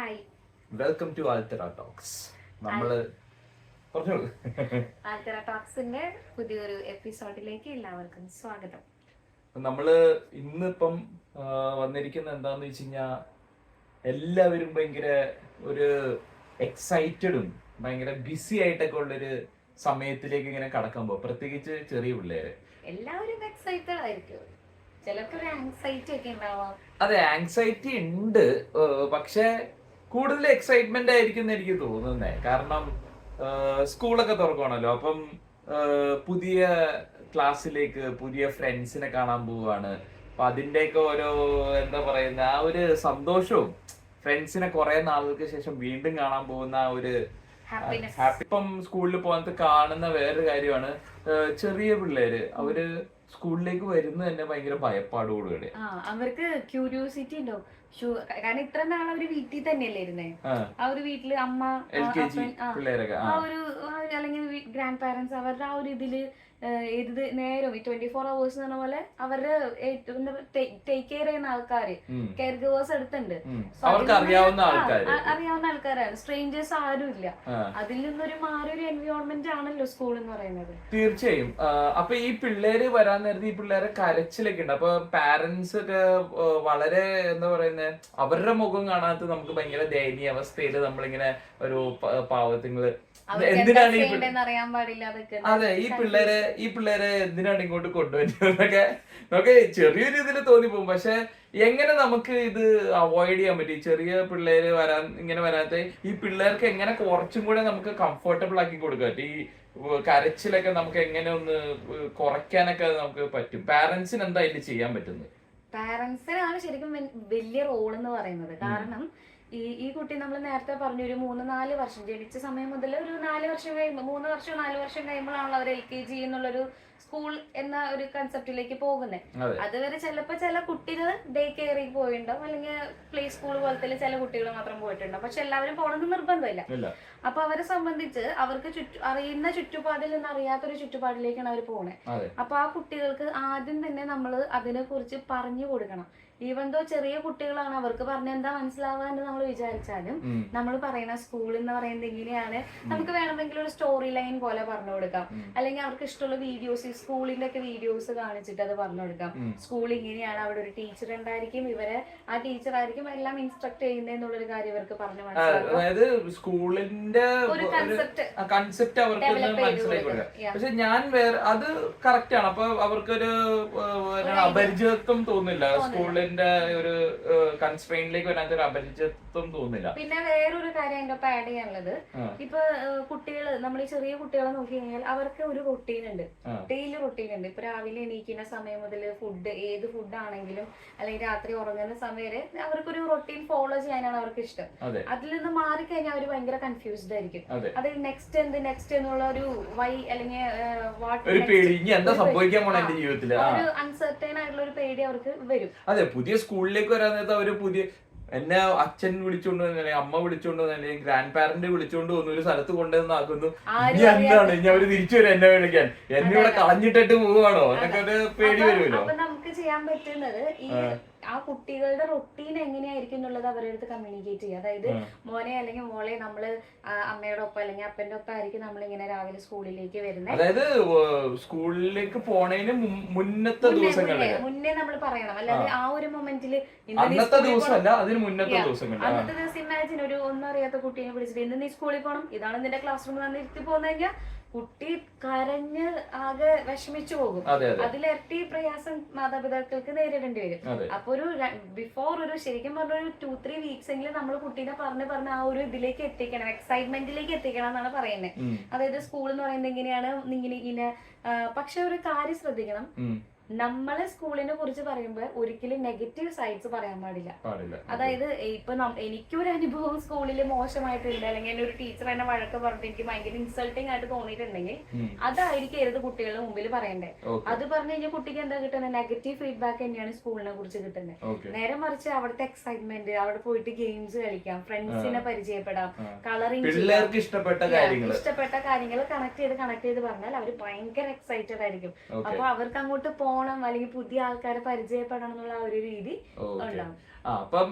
Hi welcome to Aalthara talks നമ്മൾ പറഞ്ഞോളൂ ആൽത്തറ ടോക്സിന്റെ പുതിയൊരു എപ്പിസോഡിലേക്ക് എല്ലാവർക്കും സ്വാഗതം. നമ്മൾ ഇന്നിപ്പം വന്നിരിക്കുന്ന എന്താന്ന് വെച്ച് കഴിഞ്ഞാ എല്ലാവരും ഭയങ്കര ഒരു എക്സൈറ്റഡും ഭയങ്കര ബിസി ആയിട്ടൊക്കെ ഉള്ളൊരു സമയത്തിലേക്ക് ഇങ്ങനെ കടക്കാൻ പോകും പ്രത്യേകിച്ച് ചെറിയ പിള്ളേര്. എല്ലാവരും എക്സൈറ്റഡ് ആയിരിക്കും. ചിലർക്ക് ആങ്സൈറ്റി ഒക്കെ ഉണ്ടാവാം. അതെ ആങ്സൈറ്റി ഉണ്ട്. പക്ഷെ കൂടുതൽ എക്സൈറ്റ്മെന്റ് ആയിരിക്കും എനിക്ക് തോന്നുന്നേ. കാരണം സ്കൂളൊക്കെ തുറക്കുവാണല്ലോ. അപ്പം പുതിയ ക്ലാസ്സിലേക്ക് പുതിയ ഫ്രണ്ട്സിനെ കാണാൻ പോവാണ് അപ്പൊ അതിന്റെയൊക്കെ ഓരോ എന്താ പറയുന്ന ആ ഒരു സന്തോഷവും ഫ്രണ്ട്സിനെ കുറെ നാളുകൾക്ക് ശേഷം വീണ്ടും കാണാൻ പോകുന്ന ആ ഒരു ഹാപ്പി ഇപ്പം സ്കൂളിൽ പോകുന്നത് കാണുന്ന വേറൊരു കാര്യമാണ് ചെറിയ പിള്ളേര്. അവർ സ്കൂളിലേക്ക് വരുന്നത് തന്നെ ഭയങ്കര ഭയപ്പാടോടുകൂടെ അവർക്ക് ക്യൂരിയോസിറ്റി ഉണ്ടാവും. കാരണം ഇത്ര നാൾ അവർ വീട്ടിൽ തന്നെയല്ലേ ഇരുന്നേ. ആ. ഒരു വീട്ടിൽ അമ്മ അപ്പൻ, ആ. ഒരു അല്ലെങ്കിൽ ഗ്രാൻഡ് പാരന്റ്സ് അവരുടെ ആ ഒരു ഇതിൽ ഏത് നേരം ഈ ട്വന്റി ഫോർ അവേഴ്സ് എന്ന് പറഞ്ഞ പോലെ അവരുടെ ടേക്ക് കെയർ ചെയ്യുന്ന ആൾക്കാർ കെയർ ഗിവേഴ്സ് എടുത്തുണ്ട് അറിയാവുന്ന ആൾക്കാരാണ്. സ്ട്രേഞ്ചേഴ്സ് ആരും ഇല്ല. അതിൽ നിന്നൊരു മാറിയൊരു എൻവയോൺമെന്റ് ആണല്ലോ സ്കൂൾ എന്ന് പറയുന്നത്. തീർച്ചയായും. അപ്പൊ ഈ പിള്ളേര് വരാൻ നേരത്തെ ഈ പിള്ളേരെ കരച്ചിലൊക്കെ ഉണ്ട്. അപ്പൊ പാരന്റ്സ് ഒക്കെ വളരെ എന്താ പറയുന്നത് അവരുടെ മുഖം കാണാത്ത നമുക്ക് ഭയങ്കര ദയനീയ അവസ്ഥയിൽ നമ്മളിങ്ങനെ ഒരു പാവത്തിങ്ങൾ എന്തിനാണ് ഈ അതെ ഈ പിള്ളേരെ ഈ പിള്ളേരെ എന്തിനാണ് ഇങ്ങോട്ട് കൊണ്ടുവരുന്നതൊക്കെ നമുക്ക് ചെറിയൊരു ഇതിൽ തോന്നിപ്പോകും. പക്ഷെ എങ്ങനെ നമുക്ക് ഇത് അവോയ്ഡ് ചെയ്യാൻ പറ്റും? ചെറിയ പിള്ളേര് വരാൻ ഇങ്ങനെ വരാത്ത ഈ പിള്ളേർക്ക് എങ്ങനെ കുറച്ചും കൂടെ നമുക്ക് കംഫർട്ടബിൾ ആക്കി കൊടുക്കാൻ പറ്റും? ഈ കരച്ചിലൊക്കെ നമുക്ക് എങ്ങനെ ഒന്ന് കുറയ്ക്കാനൊക്കെ നമുക്ക് പറ്റും? പാരന്റ്സിന് എന്താ ഇതിൽ ചെയ്യാൻ പറ്റുന്നത്? പാരന്റ്സിനാണ് ശരിക്കും വലിയ റോൾ എന്ന് പറയുന്നത്. കാരണം ഈ ഈ കുട്ടി നമ്മൾ നേരത്തെ പറഞ്ഞു ഒരു മൂന്ന് നാല് വർഷം ജനിച്ച സമയം മുതൽ ഒരു നാല് വർഷം കഴിയുമ്പോൾ മൂന്ന് വർഷം നാല് വർഷം കഴിയുമ്പോഴാണല്ലോ അവർ എൽ കെ ജി എന്നുള്ളൊരു സ്കൂൾ എന്ന ഒരു കൺസെപ്റ്റിലേക്ക് പോകുന്നത് അതെ. അതുവരെ ചിലപ്പോൾ ചില കുട്ടികൾ ഡേ കെയറിൽ പോയിട്ടുണ്ടാവും അല്ലെങ്കിൽ പ്ലേ സ്കൂൾ പോലത്തെ ചില കുട്ടികൾ മാത്രം പോയിട്ടുണ്ടാവും. പക്ഷെ എല്ലാവരും പോകണമെന്ന് നിർബന്ധമില്ല. അപ്പൊ അവരെ സംബന്ധിച്ച് അവർക്ക് ചുറ്റു അറിയുന്ന ചുറ്റുപാടിൽ നിന്ന് അറിയാത്തൊരു ചുറ്റുപാടിലേക്കാണ് അവർ പോണേ. അപ്പൊ ആ കുട്ടികൾക്ക് ആദ്യം തന്നെ നമ്മൾ അതിനെ കുറിച്ച് പറഞ്ഞു കൊടുക്കണം. ഈവൻ ദോ ചെറിയ കുട്ടികളാണ് അവർക്ക് പറഞ്ഞ എന്താ മനസ്സിലാവാന്ന് നമ്മൾ വിചാരിച്ചാലും നമ്മൾ പറയുന്ന സ്കൂൾ എന്ന് പറയുന്നത് ഇങ്ങനെയാണ്. നമുക്ക് വേണമെങ്കിൽ ഒരു സ്റ്റോറി ലൈൻ പോലെ പറഞ്ഞു കൊടുക്കാം. അല്ലെങ്കിൽ അവർക്ക് ഇഷ്ടമുള്ള വീഡിയോസ് സ്കൂളിന്റെ ഒക്കെ വീഡിയോസ് കാണിച്ചിട്ട് അത് പറഞ്ഞു കൊടുക്കാം. സ്കൂൾ ഇങ്ങനെയാണ് അവിടെ ഒരു ടീച്ചർ ഉണ്ടായിരിക്കും. ഇവരെ ആ ടീച്ചർ ആയിരിക്കും എല്ലാം ഇൻസ്ട്രക്ട് ചെയ്യുന്നതെന്നുള്ളൊരു കാര്യം ഇവർക്ക് പറഞ്ഞു മനസ്സിലാക്കാം അതായത് സ്കൂളിന്റെ ഒരു കൺസെപ്റ്റ് അവർക്ക് പക്ഷെ ഞാൻ വേറെ അത് കറക്റ്റ് ആണ്. അപ്പൊ അവർക്കൊരു അപരിചിതത്വം തോന്നില്ല. തോന്നില്ല. സ്കൂളിന്റെ ഒരു കൺസ്ട്രെയിനിലേക്ക് വരാത്ത ഒരു അപരിചിതത്വം തോന്നില്ല. പിന്നെ വേറൊരു കാര്യം എന്റെ ഒപ്പം ആഡ് ചെയ്യാനുള്ളത് ഇപ്പൊ കുട്ടികൾ നമ്മൾ ഈ ചെറിയ കുട്ടികളെ നോക്കി കഴിഞ്ഞാൽ അവർക്ക് ഒരു റൊട്ടീൻ ഉണ്ട്. ഡെയിലി റൊട്ടീൻ ഉണ്ട്. ഇപ്പൊ രാവിലെ എണീക്കുന്ന സമയം മുതൽ ഫുഡ് ഏത് ഫുഡ് ആണെങ്കിലും അല്ലെങ്കിൽ രാത്രി ഉറങ്ങുന്ന സമയം വരെ അവർക്കൊരു റൊട്ടീൻ ഫോളോ ചെയ്യാനാണ് അവർക്ക് ഇഷ്ടം അതെ. അതിൽ നിന്ന് മാറിക്കഴിഞ്ഞാൽ അവർ ഭയങ്കര കൺഫ്യൂസ്ഡ് ആയിരിക്കും. അതിൽ അത് നെക്സ്റ്റ് എന്ത് നെക്സ്റ്റ് എന്നുള്ള ഒരു വൈ അല്ലെങ്കിൽ വാട്ട് ഒരു പേടി. ഇനി എന്താ സംഭവിക്കാൻ പോണ എന്റെ ജീവിതത്തിൽ ഒരു അൺസർട്ടൈൻ ആയിട്ടുള്ള ഒരു പേടി അവർക്ക് വരും. അതെ. പുതിയ സ്കൂളിലേക്ക് വരാൻ നേരത്തെ അവർ പുതിയ എന്നെ അച്ഛൻ വിളിച്ചോണ്ട് വന്നു അല്ലെങ്കിൽ അമ്മ വിളിച്ചോണ്ട് വന്നു അല്ലെങ്കിൽ ഗ്രാൻഡ് പാരന്റ് വിളിച്ചോണ്ട് വന്നു ഒരു സ്ഥലത്ത് കൊണ്ടുവന്ന് ആക്കുന്നു. ഇനി എന്താണ്? ഇനി അവർ തിരിച്ചു വരും എന്നെ വിളിക്കാൻ. എന്നെ ഇവിടെ കളഞ്ഞിട്ടിട്ട് പോവാണോ എന്നൊക്കെ ഒരു പേടി വരുമല്ലോ. നമുക്ക് ചെയ്യാൻ പറ്റുന്നത് ഈ ആ. കുട്ടികളുടെ റൊട്ടീൻ എങ്ങനെയായിരിക്കും എന്നുള്ളത് അവരുടെ അടുത്ത് കമ്മ്യൂണിക്കേറ്റ് ചെയ്യുക. അതായത്. മോനെ അല്ലെങ്കിൽ മോളെ നമ്മൾ അമ്മയുടെ ഒപ്പം അല്ലെങ്കിൽ അപ്പന്റെ ഒപ്പം ആയിരിക്കും നമ്മൾ ഇങ്ങനെ രാവിലെ സ്കൂളിലേക്ക് വരുന്നത് അതായത് സ്കൂളിലേക്ക് പോണതിന് മുൻ- മുന്നത്തെ ദിവസങ്ങളിൽ മുന്നേ നമ്മൾ പറയണം. അല്ലാതെ ആ. ഒരു മൊമെന്റിൽ അന്നത്തെ ദിവസമല്ല അതിന് മുന്നത്തെ ദിവസങ്ങളിൽ അന്നത്തെ ദിവസം ഇമാജിൻ ഒരു ഒന്നും അറിയാത്ത കുട്ടീനെ വിളിച്ചിട്ട് ഇന്ന് നീ സ്കൂളിൽ പോകണം ഇതാണ് നിന്റെ ക്ലാസ് റൂമിൽ നിന്ന് ഇരുത്തി പോകുന്ന കഴിഞ്ഞാൽ കുട്ടി കരഞ്ഞ് ആകെ വിഷമിച്ചു പോകും. അതെ അതെ. അതിലിരട്ടി പ്രയാസം മാതാപിതാക്കൾക്ക് നേരിടേണ്ടി വരും. അപ്പൊ ഒരു ബിഫോർ ഒരു ശരിക്കും പറഞ്ഞ ഒരു ടു ത്രീ വീക്സ് എങ്കിലും നമ്മൾ കുട്ടീനെ പറഞ്ഞ് പറഞ്ഞ് ആ ഒരു ഇതിലേക്ക് എത്തിക്കണം എക്സൈറ്റ്മെന്റിലേക്ക് എത്തിക്കണം എന്നാണ് പറയുന്നത്. അതായത് സ്കൂൾ എന്ന് പറയുന്നത് എങ്ങനെയാണ് ഇങ്ങനെ ഇങ്ങനെ പക്ഷെ ഒരു കാര്യം ശ്രദ്ധിക്കണം. നമ്മളെ സ്കൂളിനെ കുറിച്ച് പറയുമ്പോൾ ഒരിക്കലും നെഗറ്റീവ് സൈഡ്സ് പറയാൻ പാടില്ല. അതായത് ഇപ്പൊ എനിക്കൊരു അനുഭവം സ്കൂളിൽ മോശമായിട്ടുണ്ട്. അല്ലെങ്കിൽ ഒരു ടീച്ചർ എന്നെ വഴക്ക് പറഞ്ഞിട്ട് എനിക്ക് ഭയങ്കര ഇൻസൾട്ടിങ് ആയിട്ട് തോന്നിയിട്ടുണ്ടെങ്കിൽ അതായിരിക്കരുത് കുട്ടികളുടെ മുമ്പിൽ പറയണ്ടേ. അത് പറഞ്ഞു കഴിഞ്ഞാൽ കുട്ടിക്ക് എന്താ കിട്ടുന്നത് നെഗറ്റീവ് ഫീഡ്ബാക്ക് തന്നെയാണ് സ്കൂളിനെ കുറിച്ച് കിട്ടുന്നത് നേരെ മറിച്ച് അവിടുത്തെ എക്സൈറ്റ്മെന്റ് അവിടെ പോയിട്ട് ഗെയിംസ് കളിക്കാം ഫ്രണ്ട്സിനെ പരിചയപ്പെടാം കളറിംഗ് ഇഷ്ടപ്പെട്ട ഇഷ്ടപ്പെട്ട കാര്യങ്ങൾ കണക്ട് ചെയ്ത് കണക്ട് ചെയ്ത് പറഞ്ഞാൽ അവർ ഭയങ്കര എക്സൈറ്റഡ് ആയിരിക്കും. അപ്പൊ അവർക്ക് അങ്ങോട്ട് പോകണം അല്ലെങ്കിൽ പുതിയ ആൾക്കാരെ പരിചയപ്പെടണം എന്നുള്ള ആ ഒരു രീതി ഉണ്ടാവും. ആ അപ്പം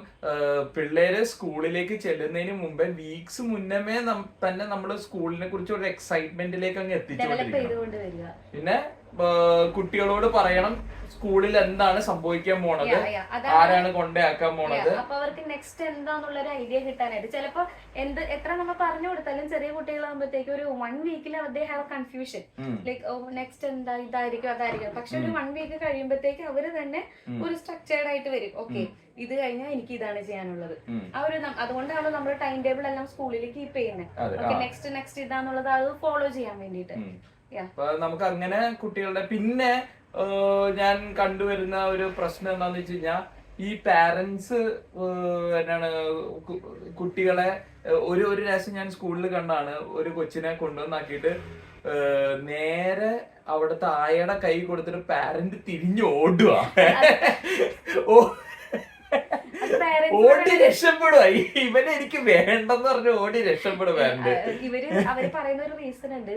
പിള്ളേര് സ്കൂളിലേക്ക് ചെല്ലുന്നതിന് മുമ്പേ വീക്സ് മുന്നമേ തന്നെ നമ്മൾ സ്കൂളിനെ കുറിച്ച് ഒരു എക്സൈറ്റ്മെന്റിലേക്ക് അങ്ങ് എത്തിച്ചു പിന്നെ കുട്ടികളോട് പറയണം സ്കൂളിൽ എന്താണ് സംഭവിക്കാൻ പോണത്? ആരാണ് കൊണ്ടയാക്കാൻ പോണത്? അപ്പൊ അവർക്ക് നെക്സ്റ്റ് എന്താന്നുള്ള ഒരു ഐഡിയ കിട്ടാനായിട്ട്. ചിലപ്പോ എന്ത് എത്ര നമ്മൾ പറഞ്ഞു കൊടുത്താലും ചെറിയ കുട്ടികളാകുമ്പോഴത്തേക്ക് ഒരു വൺ വീക്കിൽ they have confusion. Like next എന്താ ഇതായിരിക്കും അതായിരിക്കും. പക്ഷെ ഒരു വൺ വീക്ക് കഴിയുമ്പോഴത്തേക്ക് അവർ തന്നെ ഒരു സ്ട്രക്ചേർഡ് ആയിട്ട് വരും. ഓക്കെ ഇത് കഴിഞ്ഞാൽ എനിക്ക് ഇതാണ് ചെയ്യാനുള്ളത്. ആ ഒരു അതുകൊണ്ടാണ് നമ്മൾ ടൈം ടേബിൾ എല്ലാം സ്കൂളിൽ കീപ്പ് ചെയ്യുന്നത് നെക്സ്റ്റ് നെക്സ്റ്റ് ഇതാന്നുള്ളത് അത് ഫോളോ ചെയ്യാൻ വേണ്ടിയിട്ട്. അപ്പൊ നമുക്ക് അങ്ങനെ കുട്ടികളുടെ പിന്നെ ഞാൻ കണ്ടുവരുന്ന ഒരു പ്രശ്നം എന്താന്ന് വെച്ച് കഴിഞ്ഞാൽ ഈ പാരന്റ്സ് എന്നാണ് കുട്ടികളെ ഒരു ഒരു പ്രാവശ്യം ഞാൻ സ്കൂളിൽ കണ്ടാണ് ഒരു കൊച്ചിനെ കൊണ്ടുവന്നാക്കിയിട്ട് നേരെ അവിടുത്തെ ആയയുടെ കൈ കൊടുത്തിട്ട് പാരന്റ് തിരിഞ്ഞു ഓടുക ഓ ഓടി രക്ഷപ്പെടുക ഇവനെ എനിക്ക് വേണ്ടെന്ന് പറഞ്ഞു ഓടി രക്ഷപ്പെടുവാണ്ട് ഇവർ അവർ പറയുന്ന ഒരു റീസൺ ഉണ്ട്.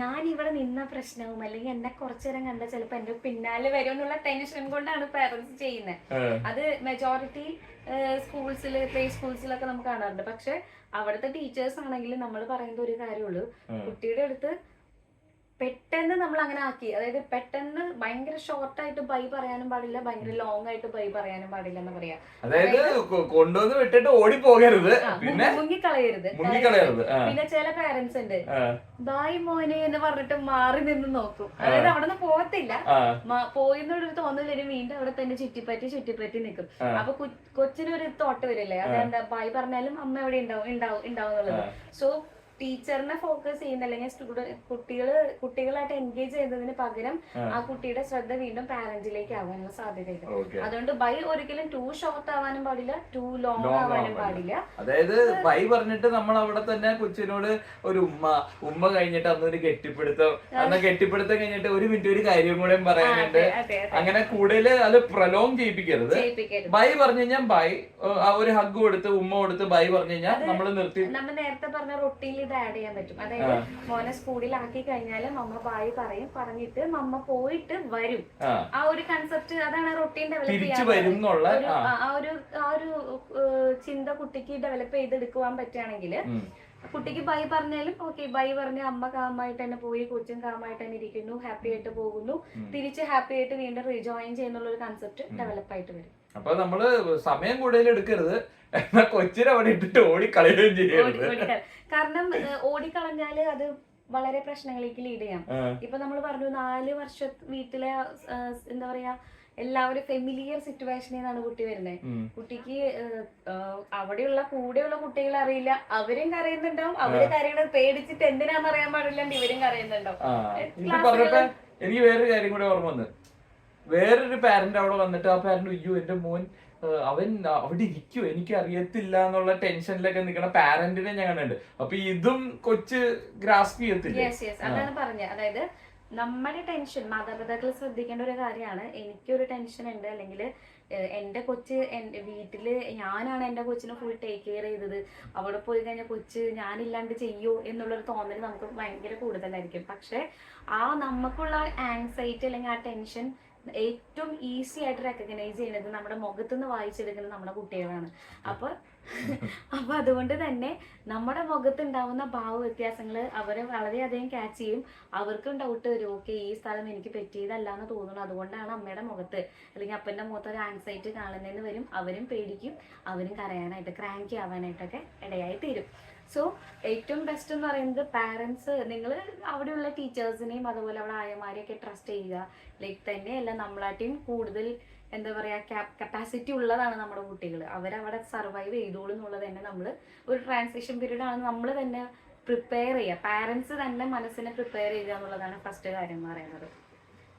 ഞാൻ ഇവിടെ നിന്ന പ്രശ്നവും അല്ലെങ്കിൽ എന്നെ കുറച്ചു നേരം കണ്ട ചിലപ്പോ എന്റെ പിന്നാലെ വരും എന്നുള്ള ടെൻഷൻ കൊണ്ടാണ് പേരൻസ് ചെയ്യുന്നത് അത് മെജോറിറ്റി സ്കൂൾസിൽ പ്ലേ സ്കൂൾസിലൊക്കെ നമുക്ക് കാണാറുണ്ട്. പക്ഷെ അവിടുത്തെ ടീച്ചേഴ്സ് ആണെങ്കിൽ നമ്മൾ പറയുന്ന ഒരു കാര്യമുള്ളൂ കുട്ടിയുടെ അടുത്ത് പെട്ടെന്ന് നമ്മൾ അങ്ങനെ ആക്കി. അതായത് പെട്ടെന്ന് ഭയങ്കര ഷോർട്ട് ആയിട്ട് ബൈ പറയാനും പാടില്ല ഭയങ്കര ലോങ് ആയിട്ട് ബൈ പറയാനും പാടില്ല എന്ന് പറയാ. അതായത് കൊണ്ടുവന്ന് വിട്ടിട്ട് ഓടി പോകരുത് പിന്നെ മുങ്ങി- മുങ്ങിക്കളയരുത്. പിന്നെ ചില പാരന്റ്സ് ഉണ്ട്. ബായ് മോനെ എന്ന് പറഞ്ഞിട്ട് മാറി നിന്ന് നോക്കും. അതായത് അവിടെ നിന്ന് പോകത്തില്ല. തോന്നൽ വരും വീണ്ടും അവിടെ തന്നെ ചുറ്റിപ്പറ്റി ചുറ്റിപ്പറ്റി നിൽക്കും. അപ്പൊ കൊച്ചിനൊരു തോട്ട് വരില്ലേ? അതെന്താ? ബായ് പറഞ്ഞാലും അമ്മ എവിടെ ഉണ്ടാവും ഉണ്ടാവും ഉണ്ടാവും എന്നുള്ളത്. സോ ടീച്ചറിനെ ഫോക്കസ് ചെയ്യുന്ന അല്ലെങ്കിൽ കുട്ടികൾ കുട്ടികളായിട്ട് എൻഗേജ് ചെയ്യുന്നതിന് പകരം ആ. കുട്ടിയുടെ ശ്രദ്ധ വീണ്ടും പാരന്റിലേക്ക് ആവാനുള്ള സാധ്യതയുണ്ട്. അതുകൊണ്ട് ബൈ ഒരിക്കലും ടൂ ഷോർട്ട് ആവാനും പാടില്ല ടൂ ലോങ് ആവാനും പാടില്ല. അതായത് ബൈ പറഞ്ഞിട്ട് നമ്മൾ അവിടെ തന്നെ കൊച്ചിനോട് ഒരു ഉമ്മ ഉമ്മ കഴിഞ്ഞിട്ട് അന്നൊരു കെട്ടിപ്പിടുത്തം അന്ന് കെട്ടിപ്പിടുത്തം കഴിഞ്ഞിട്ട് ഒരു മിനിറ്റ് ഒരു കാര്യം കൂടെ പറയാനുണ്ട്. അങ്ങനെ കൂടുതൽ അത് പ്രലോങ് ചെയ്യിപ്പിക്കരുത്. ബൈ പറഞ്ഞു കഴിഞ്ഞാൽ ബൈ ആ ഒരു ഹഗ് കൊടുത്ത് ഉമ്മ കൊടുത്ത് ബൈ പറഞ്ഞു കഴിഞ്ഞാൽ നമ്മൾ നിർത്തി നമ്മൾ നേരത്തെ പറഞ്ഞ റൊട്ടീനിൽ ഇത് ആഡ് ചെയ്യാൻ പറ്റും. അതായത് മോനെ സ്കൂളിലാക്കി കഴിഞ്ഞാൽ മമ്മ ബായി പറയും പറഞ്ഞിട്ട് മമ്മ പോയിട്ട് വരും. ആ. ഒരു കൺസെപ്റ്റ് അതാണ് റൊട്ടീൻ ഡെവലപ്പ് ഒരു ആ. ഒരു ആ ഒരു ചിന്ത കുട്ടിക്ക് ഡെവലപ്പ് ചെയ്തെടുക്കുവാൻ പറ്റുകയാണെങ്കിൽ. കുട്ടിക്ക് ബൈ പറഞ്ഞാലും ഓക്കെ ബൈ പറഞ്ഞ അമ്മ കാമായിട്ട് തന്നെ പോയി കൊച്ചും കാമായിട്ട് തന്നെ ഇരിക്കുന്നു ഹാപ്പി ആയിട്ട് പോകുന്നു. തിരിച്ച് ഹാപ്പി ആയിട്ട് വീണ്ടും റീജോയിൻ ചെയ്യുന്നുള്ള ഒരു കൺസെപ്റ്റ് ഡെവലപ്പ് ആയിട്ട് വരും. അപ്പൊ നമ്മൾ സമയം കൂടുതൽ എടുക്കരുത്. എന്നാ കൊച്ചിനെ അവിടെ ഇട്ടിട്ട് ഓടിക്കളയുകയും ഓടി- ചെയ്യരുത് കാരണം ഓടിക്കളഞ്ഞാൽ അത് വളരെ പ്രശ്നങ്ങളിലേക്ക് ലീഡ് ചെയ്യാം. ഇപ്പൊ നമ്മൾ പറഞ്ഞു നാല് വർഷ വീട്ടിലെ എന്താ പറയാ എല്ലാവരും ഫെമിലിയർ സിറ്റുവേഷനിൽ നിന്നാണ് കുട്ടി വരുന്നത്. കുട്ടിക്ക് അവിടെയുള്ള കൂടെയുള്ള കുട്ടികളെ അറിയില്ല. അവരും കരയുന്നുണ്ടാവും. അവർ കരയണത് പേടിച്ചിട്ട് എന്തിനാന്ന് അറിയാൻ പാടില്ലാണ്ട് ഇവരും കരയുന്നുണ്ടാവും. എനിക്ക് വേറൊരു കാര്യം കൂടെ ഓർമ്മ വന്ന്. വേറൊരു പാരന്റ് അവിടെ വന്നിട്ട് ആ പാരന്റ് അയ്യോ എന്റെ മോൻ അവൻ അവിടെ ഇരിക്കുവോ? എനിക്ക് അറിയത്തില്ല എന്നുള്ള ടെൻഷനിലൊക്കെ നിൽക്കണ പാരന്റിനെ ഞാൻ കണ്ടിട്ടുണ്ട്. അപ്പൊ ഇതും കൊച്ച് ഗ്രാസ്പ് ചെയ്യത്തില്ല? അതാണ് പറഞ്ഞത് അതായത് നമ്മുടെ ടെൻഷൻ മാതാപിതാക്കൾ ശ്രദ്ധിക്കേണ്ട ഒരു കാര്യമാണ്. എനിക്കൊരു ടെൻഷൻ ഉണ്ട്. അല്ലെങ്കിൽ എന്റെ കൊച്ച് വീട്ടിൽ ഞാനാണ് എന്റെ കൊച്ചിനെ ഫുൾ ടേക്ക് കെയർ ചെയ്തത്. അവിടെ പോയി കഴിഞ്ഞാൽ കൊച്ച് ഞാനില്ലാണ്ട് ചെയ്യോ എന്നുള്ളൊരു തോന്നൽ നമുക്ക് ഭയങ്കര കൂടുതലായിരിക്കും. പക്ഷെ ആ നമുക്കുള്ള ആങ്സൈറ്റി അല്ലെങ്കിൽ ആ ടെൻഷൻ ഏറ്റവും ഈസി ആയിട്ട് റെക്കഗ്നൈസ് ചെയ്യുന്നത് നമ്മുടെ മുഖത്തു നിന്ന് വായിച്ചെടുക്കുന്നത് നമ്മുടെ കുട്ടികളാണ്. അപ്പൊ അപ്പൊ അതുകൊണ്ട് തന്നെ നമ്മുടെ മുഖത്ത് ഉണ്ടാവുന്ന ഭാവ വ്യത്യാസങ്ങൾ അവരെ വളരെയധികം ക്യാച്ച് ചെയ്യും. അവർക്കും ഡൗട്ട് വരും. ഓക്കെ ഈ സ്ഥലം എനിക്ക് പറ്റിയതല്ല എന്ന് തോന്നുന്നു. അതുകൊണ്ടാണ് അമ്മയുടെ മുഖത്ത് അല്ലെങ്കിൽ അപ്പന്റെ മുഖത്ത് ഒരു ആൻസൈറ്റി കാണുന്നതെന്ന് വരും. അവരും പേടിക്കും. അവരും കരയാനായിട്ട് ക്രാങ്കി ആവാനായിട്ടൊക്കെ ഇടയായി തീരും സോ ഏറ്റവും ബെസ്റ്റ് എന്ന് പറയുന്നത് പാരൻസ് നിങ്ങൾ അവിടെയുള്ള ടീച്ചേഴ്സിനെയും അതുപോലെ അവിടെ ആയമാരെയൊക്കെ ട്രസ്റ്റ് ചെയ്യുക. ലൈക്ക് തന്നെയല്ല നമ്മളാട്ടിയും കൂടുതൽ എന്താ പറയുക കപ്പാസിറ്റി ഉള്ളതാണ് നമ്മുടെ കുട്ടികൾ അവരവിടെ സർവൈവ് ചെയ്തോളൂ എന്നുള്ളത് തന്നെ നമ്മൾ ഒരു ട്രാൻസിഷൻ പീരീഡ് ആണ് നമ്മൾ തന്നെ പ്രിപ്പയർ ചെയ്യുക. പാരൻസ് തന്നെ മനസ്സിനെ പ്രിപ്പയർ ചെയ്യുക എന്നുള്ളതാണ് ഫസ്റ്റ് കാര്യം എന്ന് പറയുന്നത്.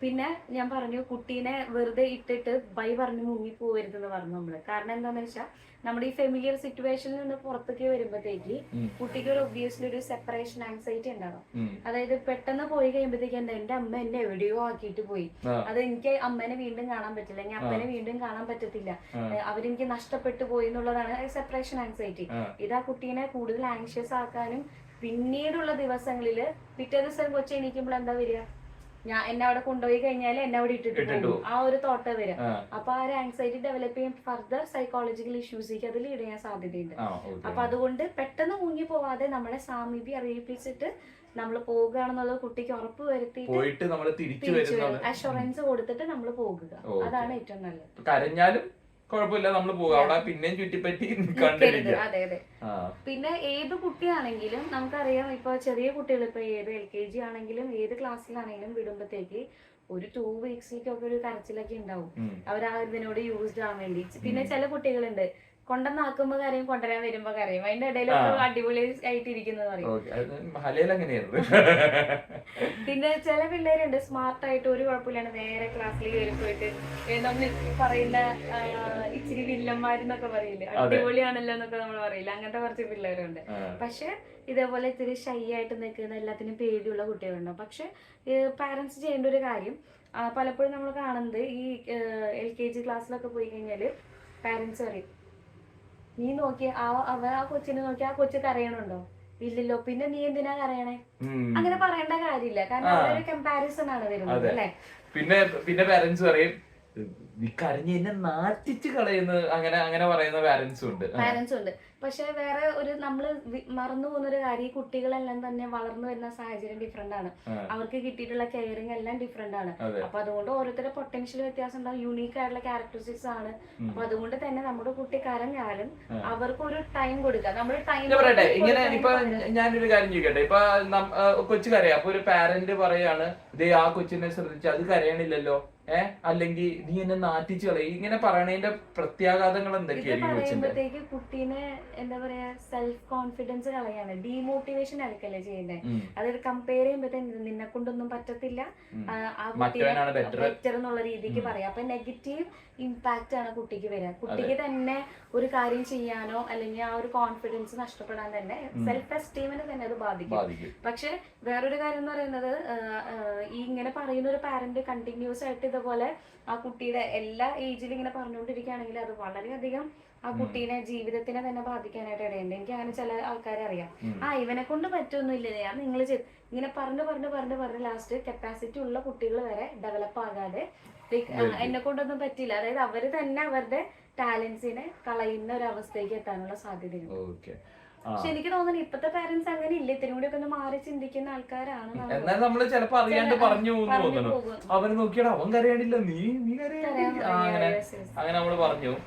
പിന്നെ ഞാൻ പറഞ്ഞു കുട്ടീനെ വെറുതെ ഇട്ടിട്ട് ബൈ പറഞ്ഞ് മുങ്ങി എന്ന് പറഞ്ഞു നമ്മൾ. കാരണം എന്താണെന്ന് വെച്ചാൽ നമ്മുടെ ഈ ഫെമിലിയർ സിറ്റുവേഷനിൽ നിന്ന് പുറത്തേക്ക് വരുമ്പോഴത്തേക്ക്. കുട്ടിക്ക് ഒരു ഒബ്വിയസ്ലി ഒരു സെപ്പറേഷൻ ആൻസൈറ്റി ഉണ്ടാവും. അതായത് പെട്ടെന്ന് പോയി കഴിയുമ്പോഴത്തേക്ക് എന്താ എന്റെ അമ്മ എന്നെ എവിടെയോ ആക്കിയിട്ട് പോയി. അത് എനിക്ക് അമ്മനെ വീണ്ടും കാണാൻ പറ്റില്ല. ഞാൻ അപ്പനെ വീണ്ടും കാണാൻ പറ്റത്തില്ല. ആ. അവരെനിക്ക് നഷ്ടപ്പെട്ടു പോയി എന്നുള്ളതാണ് സെപ്പറേഷൻ ആൻസൈറ്റി ആ. ഇതാ കുട്ടീനെ കൂടുതൽ ആങ്ഷ്യസ് ആക്കാനും പിന്നീടുള്ള ദിവസങ്ങളിൽ പിറ്റേ ദിവസം കൊച്ചു എണീക്കുമ്പോൾ എന്താ വരിക? ഞാൻ എന്നെ അവിടെ കൊണ്ടുപോയി കഴിഞ്ഞാൽ എന്നെ അവിടെ ഇട്ടിട്ട് പോകും. ആ ഒരു തോട്ട് വരും. അപ്പൊ ആ ഒരു ആൻസൈറ്റി ഡെവലപ്പ് ചെയ്യാൻ ഫർദർ സൈക്കോളജിക്കൽ ഇഷ്യൂസിലേക്ക് അത് ലീഡ് ചെയ്യാൻ സാധ്യതയുണ്ട്. അപ്പൊ അതുകൊണ്ട് പെട്ടെന്ന് മുങ്ങി പോവാതെ നമ്മളെ സാമീപ്യം അറിയിപ്പിച്ചിട്ട് നമ്മൾ പോകുകയാണെന്നുള്ളത് കുട്ടിക്ക് ഉറപ്പ് വരുത്തിയിട്ട് വരുന്നത് അഷുറൻസ് കൊടുത്തിട്ട് നമ്മൾ പോകുക. അതാണ് ഏറ്റവും നല്ലത്. കരഞ്ഞാലും കുഴപ്പമില്ല നമ്മൾ പോകും. അവിടെ പിന്നെയും ചുറ്റിപ്പറ്റി പിന്നെ ഏത് കുട്ടിയാണെങ്കിലും നമുക്കറിയാം ഇപ്പൊ ചെറിയ കുട്ടികൾ ഇപ്പൊ ഏത് എൽ കെ ജി ആണെങ്കിലും ഏത് ക്ലാസ്സിലാണെങ്കിലും വിടുമ്പോഴത്തേക്ക് ഒരു ടു വീക്സിലേക്കൊക്കെ ഒരു കരച്ചിലൊക്കെ ഉണ്ടാവും. അവർ ആ ഇതിനോട് യൂസ്ഡ് ആവാൻ വേണ്ടി. പിന്നെ ചില കുട്ടികളുണ്ട്. കൊണ്ടുവന്നാക്കുമ്പോ കരയും കൊണ്ടുവരാൻ വരുമ്പോ കരയും. അതിന്റെ ഇടയിൽ അടിപൊളി ആയിട്ട് ഇരിക്കുന്നത് അങ്ങനെയായിരുന്നു. പിന്നെ ചില പിള്ളേരുണ്ട് സ്മാർട്ട് ആയിട്ട് ഒരു കുഴപ്പമില്ലാണ്ട് നേരെ ക്ലാസ്സിൽ കയറി പോയിട്ട് നമ്മൾ പറയുന്ന ഇച്ചിരി വില്ലന്മാരെന്നൊക്കെ പറയില്ലേ. അടിപൊളിയാണല്ലോ എന്നൊക്കെ നമ്മൾ പറയില്ല? അങ്ങനത്തെ കുറച്ച് പിള്ളേരുണ്ട്. പക്ഷെ ഇതേപോലെ ഇത്തിരി ഷൈ ആയിട്ട് നിൽക്കുന്ന എല്ലാത്തിനും പേടിയുള്ള കുട്ടികളുണ്ട്. പക്ഷെ പാരന്റ്സ് ചെയ്യേണ്ട ഒരു കാര്യം പലപ്പോഴും നമ്മൾ കാണുന്നത് ഈ എൽ കെ ജി ക്ലാസ്സിലൊക്കെ പോയി കഴിഞ്ഞാൽ പാരന്റ്സ് പറയും നീ നോക്കി ആ അവ ആ കൊച്ചിനെ നോക്കി ആ കൊച്ചു കരയണുണ്ടോ? ഇല്ലല്ലോ പിന്നെ നീ എന്തിനാ കരയണേ? അങ്ങനെ പറയേണ്ട കാര്യമില്ല. കാരണം ഒരു കമ്പാരിസൺ ആണ് വരുന്നത് അല്ലേ? പിന്നെ പിന്നെ പാരന്റ്സ് പറയും കരഞ്ഞ് എന്നെ നാറ്റിച്ച് കളയുന്ന അങ്ങനെ അങ്ങനെ പറയുന്ന പാരന്റ്സും ഉണ്ട്. പാരന്റ്സ് ഉണ്ട്. പക്ഷെ വേറെ ഒരു നമ്മൾ മറന്നു പോകുന്ന ഒരു കാര്യം ഈ കുട്ടികളെല്ലാം തന്നെ വളർന്നു വരുന്ന സാഹചര്യം ഡിഫറെന്റ് ആണ്. അവർക്ക് കിട്ടിയിട്ടുള്ള കെയറിങ് എല്ലാം ഡിഫറെന്റ് ആണ്. അപ്പൊ അതുകൊണ്ട് ഓരോരുത്തരുടെ പൊട്ടൻഷ്യൽ വ്യത്യാസം ഉണ്ടാവും. യുണീക്ക് ആയിട്ടുള്ള ക്യാരക്ടറിസ്റ്റിക്സ് ആണ്. അപ്പൊ അതുകൊണ്ട് തന്നെ നമ്മുടെ കുട്ടി കരഞ്ഞാലും അവർക്ക് ഒരു ടൈം കൊടുക്കുക. നമ്മൾ ടൈം പറയട്ടെ. ഇങ്ങനെ ഇപ്പൊ ഞാനൊരു കാര്യം ചോദിക്കട്ടെ. ഇപ്പൊ കൊച്ചു കരയാ. അപ്പൊ ഒരു പാരന്റ് പറയാണ് ദേ ആ കൊച്ചിനെ ശ്രദ്ധിച്ച് അത് കരയണില്ലല്ലോ. ഏ? അല്ലെങ്കിൽ നീ എന്നെ നാറ്റിച്ചു കളയും. ഇങ്ങനെ പറയണതിന്റെ പ്രത്യാഘാതങ്ങൾ ഇത് എന്തൊക്കെയായിരിക്കും കുട്ടീനെ എന്താ പറയാ സെൽഫ് കോൺഫിഡൻസ് കളയാണ്. ഡീമോട്ടിവേഷൻ അടക്കല്ലേ ചെയ്യുന്നത് അതൊരു അതായത് കമ്പയർ ചെയ്യുമ്പോഴത്തേക്കും നിന്നെ കൊണ്ടൊന്നും പറ്റത്തില്ല. ആ, ബെറ്റർ എന്നുള്ള രീതിക്ക്. പറയാം. അപ്പൊ നെഗറ്റീവ് ഇമ്പാക്റ്റ് ആണ് കുട്ടിക്ക് വരിക കുട്ടിക്ക് തന്നെ ഒരു കാര്യം ചെയ്യാനോ അല്ലെങ്കിൽ ആ ഒരു കോൺഫിഡൻസ് നഷ്ടപ്പെടാൻ തന്നെ സെൽഫ് എസ്റ്റീമിനെ തന്നെ അത് ബാധിക്കും. പക്ഷെ വേറൊരു കാര്യം എന്ന് പറയുന്നത് ഈ ഇങ്ങനെ പറയുന്ന ഒരു പാരന്റ് കണ്ടിന്യൂസ് ആയിട്ട് ഇതുപോലെ ആ കുട്ടിയുടെ എല്ലാ ഏജിലും ഇങ്ങനെ പറഞ്ഞുകൊണ്ടിരിക്കുകയാണെങ്കിൽ അത് വളരെയധികം ആ. കുട്ടീനെ ജീവിതത്തിനെ തന്നെ ബാധിക്കാനായിട്ട് ഇടയുണ്ട്. എനിക്ക് അങ്ങനെ ചില ആൾക്കാരെ അറിയാം. ആ ഇവനെ കൊണ്ട് പറ്റൊന്നുമില്ലേ. ഞാൻ നിങ്ങൾ ഇങ്ങനെ പറഞ്ഞു പറഞ്ഞു പറഞ്ഞു പറഞ്ഞ് ലാസ്റ്റ് കപ്പാസിറ്റി ഉള്ള കുട്ടികൾ വരെ ഡെവലപ്പ് ആകാതെ. എന്നെ കൊണ്ടൊന്നും പറ്റില്ല. അതായത് അവർ തന്നെ അവരുടെ ടാലൻസിനെ കളയുന്ന ഒരു അവസ്ഥയിലേക്ക് എത്താനുള്ള സാധ്യതയുണ്ട്. പക്ഷെ എനിക്ക് തോന്നുന്നു ഇപ്പത്തെ പാരന്റ്സ് അങ്ങനെ ഇല്ല ഇത്തിരി കൂടി ഒക്കെ ഒന്ന് മാറി ചിന്തിക്കുന്ന ആൾക്കാരാണ് എന്നാൽ നമ്മൾ ചിലപ്പോ അറിയാണ്ട് പറഞ്ഞു തോന്നുന്നു. അവന് നോക്കിയാടാ അവൻ കരയാണില്ല നീ നീ കരയണില്ല ആ, അങ്ങനെ. അങ്ങനെ നമ്മൾ പറഞ്ഞു.